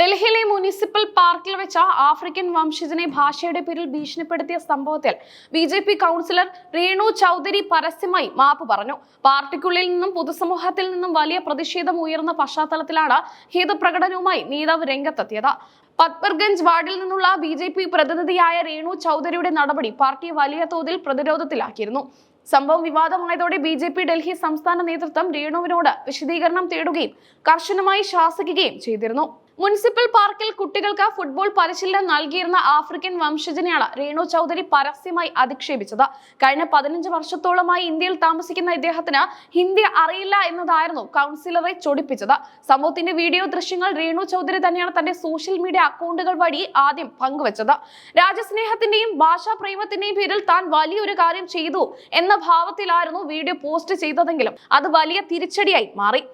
ഡൽഹിയിലെ മുനിസിപ്പൽ പാർക്കിൽ വെച്ച ആഫ്രിക്കൻ വംശജനെ ഭാഷയുടെ പേരിൽ ഭീഷണിപ്പെടുത്തിയ സംഭവത്തിൽ B J P councillor Renu Chaudhary പരസ്യമായി മാപ്പ് പറഞ്ഞു. പാർട്ടിക്കുള്ളിൽ നിന്നും പൊതുസമൂഹത്തിൽ നിന്നും വലിയ പ്രതിഷേധം ഉയർന്ന പശ്ചാത്തലത്തിലാണ് ഹിതപ്രകടനവുമായി നേതാവ് രംഗത്തെത്തിയത്. പത്പർഗഞ്ച് വാർഡിൽ നിന്നുള്ള ബി ജെ പി പ്രതിനിധിയായ രേണു ചൗധരിയുടെ നടപടി പാർട്ടിയെ വലിയ തോതിൽ പ്രതിരോധത്തിലാക്കിയിരുന്നു. സംഭവം വിവാദമായതോടെ ബി ജെ പി ഡൽഹി സംസ്ഥാന നേതൃത്വം രേണുവിനോട് വിശദീകരണം തേടുകയും കർശനമായി ശാസിക്കുകയും ചെയ്തിരുന്നു. മുനിസിപ്പൽ പാർക്കിൽ കുട്ടികൾക്ക് ഫുട്ബോൾ പരിശീലനം നൽകിയിരുന്ന ആഫ്രിക്കൻ വംശജനെയാണ് രേണു ചൗധരി പരസ്യമായി അധിക്ഷേപിച്ചത്. കഴിഞ്ഞ പതിനഞ്ച് വർഷത്തോളമായി ഇന്ത്യയിൽ താമസിക്കുന്ന ഇദ്ദേഹത്തിന് ഹിന്ദി അറിയില്ല എന്നതായിരുന്നു കൗൺസിലറെ ചൊടിപ്പിച്ചത്. സംഭവത്തിന്റെ വീഡിയോ ദൃശ്യങ്ങൾ രേണു ചൗധരി തന്നെയാണ് തന്റെ സോഷ്യൽ മീഡിയ അക്കൗണ്ടുകൾ വഴി ആദ്യം പങ്കുവച്ചത്. രാജ്യസ്നേഹത്തിന്റെയും ഭാഷാ പ്രേമത്തിന്റെയും പേരിൽ താൻ വലിയൊരു കാര്യം ചെയ്തു എന്ന ഭാവത്തിലായിരുന്നു വീഡിയോ പോസ്റ്റ് ചെയ്തതെങ്കിലും അത് വലിയ തിരിച്ചടിയായി മാറി.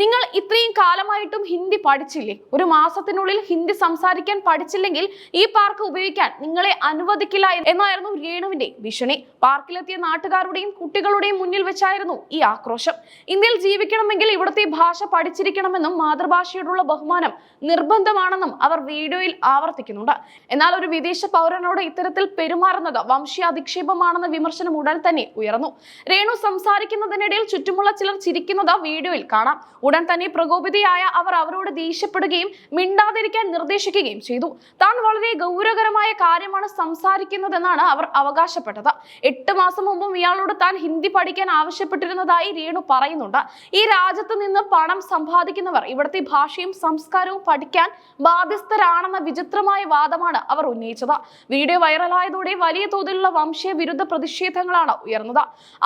നിങ്ങൾ ഇത്രയും കാലമായിട്ടും ഹിന്ദി പഠിച്ചില്ലേ? ഒരു മാസത്തിനുള്ളിൽ ഹിന്ദി സംസാരിക്കാൻ പഠിച്ചില്ലെങ്കിൽ ഈ പാർക്ക് ഉപയോഗിക്കാൻ നിങ്ങളെ അനുവദിക്കില്ല എന്നായിരുന്നു രേണുവിന്റെ ഭീഷണി. പാർക്കിലെത്തിയ നാട്ടുകാരുടെയും കുട്ടികളുടെയും മുന്നിൽ വെച്ചായിരുന്നു ഈ ആക്രോശം. ഇന്ത്യയിൽ ജീവിക്കണമെങ്കിൽ ഇവിടുത്തെ ഭാഷ പഠിച്ചിരിക്കണമെന്നും മാതൃഭാഷയോടുള്ള ബഹുമാനം നിർബന്ധമാണെന്നും അവർ വീഡിയോയിൽ ആവർത്തിക്കുന്നുണ്ട്. എന്നാൽ ഒരു വിദേശ പൗരനോട് ഇത്തരത്തിൽ പെരുമാറുന്നത് വംശീയാധിക്ഷേപമാണെന്ന വിമർശനം ഉടൻ തന്നെ ഉയർന്നു. രേണു സംസാരിക്കുന്നതിനിടയിൽ ചുറ്റുമുള്ള ചിലർ ചിരിക്കുന്നത് വീഡിയോയിൽ കാണാം. ഉടൻ തന്നെ പ്രകോപിതയായ അവർ അവരോട് ദേഷ്യപ്പെടുകയും മിണ്ടാതിരിക്കാൻ നിർദ്ദേശിക്കുകയും ചെയ്തു. താൻ വളരെ ഗൗരവകരമായ കാര്യമാണ് സംസാരിക്കുന്നതെന്നാണ് അവർ അവകാശപ്പെട്ടത്. എട്ട് മാസം മുമ്പും ഇയാളോട് താൻ ഹിന്ദി പഠിക്കാൻ ആവശ്യപ്പെട്ടിരുന്നതായി രേണു പറയുന്നുണ്ട്. ഈ രാജ്യത്ത് നിന്ന് പണം സമ്പാദിക്കുന്നവർ ഇവിടുത്തെ ഭാഷയും സംസ്കാരവും പഠിക്കാൻ ബാധ്യസ്ഥരാണെന്ന വിചിത്രമായ വാദമാണ് അവർ ഉന്നയിച്ചത്. വീഡിയോ വൈറലായതോടെ വലിയ തോതിലുള്ള വംശീയ വിരുദ്ധ പ്രതിഷേധങ്ങളാണ് ഉയർന്നത്.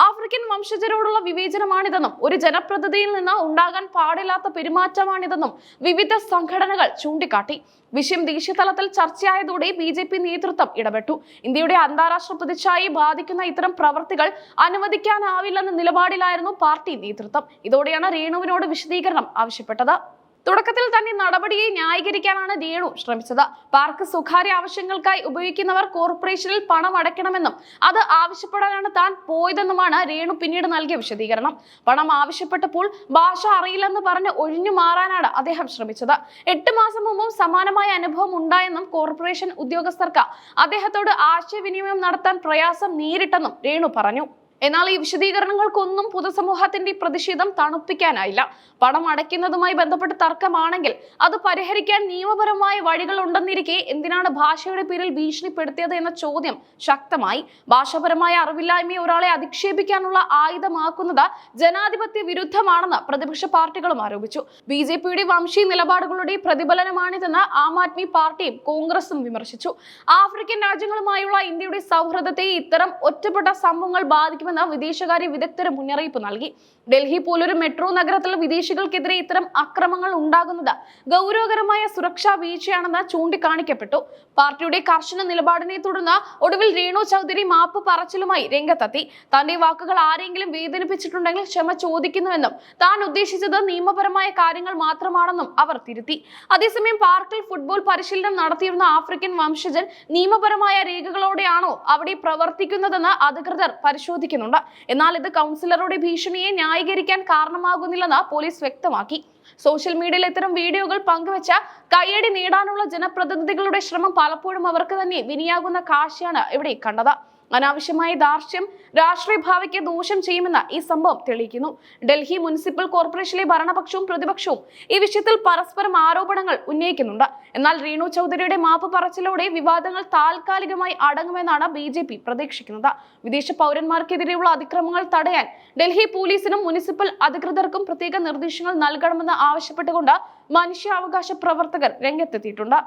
ആഫ്രിക്കൻ വംശജരോടുള്ള വിവേചനമാണിതെന്നും ഒരു ജനപ്രതിനിധിയിൽ നിന്ന് ഉണ്ടാകാൻ പാടില്ലാത്ത പെരുമാറ്റമാണിതെന്നും വിവിധ സംഘടനകൾ ചൂണ്ടിക്കാട്ടി. വിഷയം ദേശീയതലത്തിൽ ചർച്ചയായതോടെ ബി ജെ പി നേതൃത്വം ഇടപെട്ടു. ഇന്ത്യയുടെ അന്താരാഷ്ട്ര പ്രതിച്ഛായി ബാധിക്കുന്ന ഇത്തരം പ്രവർത്തികൾ അനുവദിക്കാനാവില്ലെന്ന നിലപാടിലായിരുന്നു പാർട്ടി നേതൃത്വം. ഇതോടെയാണ് രേണുവിനോട് വിശദീകരണം ആവശ്യപ്പെട്ടത്. തുടക്കത്തിൽ തന്നെ നടപടിയെ ന്യായീകരിക്കാനാണ് രേണു ശ്രമിച്ചത്. പാർക്ക് സ്വകാര്യ ആവശ്യങ്ങൾക്കായി ഉപയോഗിക്കുന്നവർ കോർപ്പറേഷനിൽ പണം അടയ്ക്കണമെന്നും അത് ആവശ്യപ്പെടാനാണ് താൻ പോയതെന്നുമാണ് രേണു പിന്നീട് നൽകിയ വിശദീകരണം. പണം ആവശ്യപ്പെട്ടപ്പോൾ ഭാഷ അറിയില്ലെന്ന് പറഞ്ഞ് ഒഴിഞ്ഞു മാറാനാണ് അദ്ദേഹം ശ്രമിച്ചത്. എട്ട് മാസം മുമ്പും സമാനമായ അനുഭവം ഉണ്ടായെന്നും കോർപ്പറേഷൻ ഉദ്യോഗസ്ഥർക്ക് അദ്ദേഹത്തോട് ആശയവിനിമയം നടത്താൻ പ്രയാസം നേരിട്ടെന്നും രേണു പറഞ്ഞു. എന്നാൽ ഈ വിശദീകരണങ്ങൾക്കൊന്നും പൊതുസമൂഹത്തിന്റെ പ്രതിഷേധം തണുപ്പിക്കാനായില്ല. പണം അടയ്ക്കുന്നതുമായി ബന്ധപ്പെട്ട് തർക്കമാണെങ്കിൽ അത് പരിഹരിക്കാൻ നിയമപരമായ വഴികൾ ഉണ്ടെന്നിരിക്കെ എന്തിനാണ് ഭാഷയുടെ പേരിൽ ഭീഷണിപ്പെടുത്തിയത് എന്ന ചോദ്യം ശക്തമായി. ഭാഷാപരമായ അറിവില്ലായ്മയെ ഒരാളെ അധിക്ഷേപിക്കാനുള്ള ആയുധമാക്കുന്നത് ജനാധിപത്യ വിരുദ്ധമാണെന്ന് പ്രതിപക്ഷ പാർട്ടികളും ആരോപിച്ചു. ബി ജെ പിയുടെ വംശീയ നിലപാടുകളുടെ പ്രതിഫലനമാണിതെന്ന് ആം ആദ്മി പാർട്ടിയും കോൺഗ്രസും വിമർശിച്ചു. ആഫ്രിക്കൻ രാജ്യങ്ങളുമായുള്ള ഇന്ത്യയുടെ സൗഹൃദത്തെ ഇത്തരം ഒറ്റപ്പെട്ട സംഭവങ്ങൾ ബാധിക്കുമെന്ന് വിദേശകാര്യ വിദഗ്ധർ മുന്നറിയിപ്പ് നൽകി. ഡൽഹി പോലൊരു മെട്രോ നഗരത്തിൽ വിദേശികൾക്കെതിരെ ഇത്തരം അക്രമങ്ങൾ ഉണ്ടാകുന്നത് ഗൗരവകരമായ സുരക്ഷാ വീഴ്ചയാണെന്ന് ചൂണ്ടിക്കാണിക്കപ്പെട്ടു. പാർട്ടിയുടെ കർശന നിലപാടിനെ തുടർന്ന് ഒടുവിൽ രേണു ചൗധരി മാപ്പ് പറച്ചിലുമായി രംഗത്തെത്തി. തന്റെ വാക്കുകൾ ആരെങ്കിലും വേദനിപ്പിച്ചിട്ടുണ്ടെങ്കിൽ ക്ഷമ ചോദിക്കുന്നുവെന്നും താൻ ഉദ്ദേശിച്ചത് നിയമപരമായ കാര്യങ്ങൾ മാത്രമാണെന്നും അവർ തിരുത്തി. അതേസമയം പാർക്കിൽ ഫുട്ബോൾ പരിശീലനം നടത്തിയിരുന്ന ആഫ്രിക്കൻ വംശജൻ നിയമപരമായ രേഖകളോടെയാണോ അവിടെ പ്രവർത്തിക്കുന്നതെന്ന് അധികൃതർ പരിശോധിക്കുന്നുണ്ട് എന്നാൽ ഇത് കൗൺസിലറുടെ ഭീഷണിയെ ന്യായീകരിക്കാൻ കാരണമാകുന്നില്ലെന്ന് പോലീസ് വ്യക്തമാക്കി. സോഷ്യൽ മീഡിയയിൽ ഇത്തരം വീഡിയോകൾ പങ്കുവച്ച കയ്യടി നേടാനുള്ള ജനപ്രതിനിധികളുടെ ശ്രമം പലപ്പോഴും അവർക്ക് തന്നെ വിനിയാകുന്ന കാഴ്ചയാണ് ഇവിടെ കണ്ടത്. അനാവശ്യമായ ദാർഷ്ട്യം രാഷ്ട്രീയ ഭാവിക്ക് ദോഷം ചെയ്യുമെന്ന് ഈ സംഭവം തെളിയിക്കുന്നു. ഡൽഹി മുനിസിപ്പൽ കോർപ്പറേഷനിലെ ഭരണപക്ഷവും പ്രതിപക്ഷവും ഈ വിഷയത്തിൽ പരസ്പരം ആരോപണങ്ങൾ ഉന്നയിക്കുന്നുണ്ട്. എന്നാൽ റീണു ചൗധരിയുടെ മാപ്പ് പറച്ചിലോടെ വിവാദങ്ങൾ താൽക്കാലികമായി അടങ്ങുമെന്നാണ് ബി ജെ പി പ്രതീക്ഷിക്കുന്നത്. വിദേശ പൗരന്മാർക്കെതിരെയുള്ള അതിക്രമങ്ങൾ തടയാൻ ഡൽഹി പോലീസിനും മുനിസിപ്പൽ അധികൃതർക്കും പ്രത്യേക നിർദ്ദേശങ്ങൾ നൽകണമെന്ന് ആവശ്യപ്പെട്ടുകൊണ്ട് മനുഷ്യാവകാശ പ്രവർത്തകർ രംഗത്തെത്തിയിട്ടുണ്ട്.